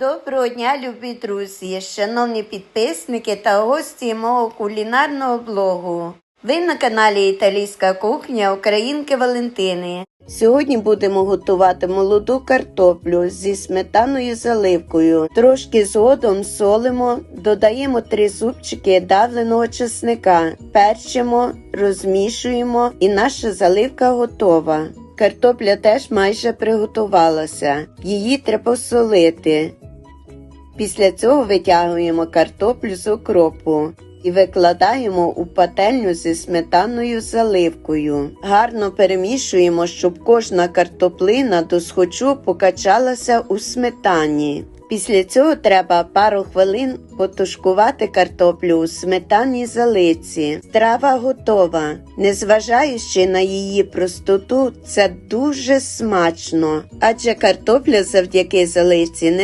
Доброго дня, любі друзі, шановні підписники та гості мого кулінарного блогу. Ви на каналі Італійська кухня Українки Валентини. Сьогодні будемо готувати молоду картоплю зі сметаною заливкою. Трошки згодом солимо, додаємо три зубчики давленого чесника, перчимо, розмішуємо і наша заливка готова. Картопля теж майже приготувалася. Її треба солити. Після цього витягуємо картоплю з окропу і викладаємо у пательню зі сметаною заливкою. Гарно перемішуємо, щоб кожна картоплина досхочу покачалася у сметані. Після цього треба пару хвилин потушкувати картоплю у сметанній залиці. Страва готова. Незважаючи на її простоту, це дуже смачно, адже картопля завдяки заливці не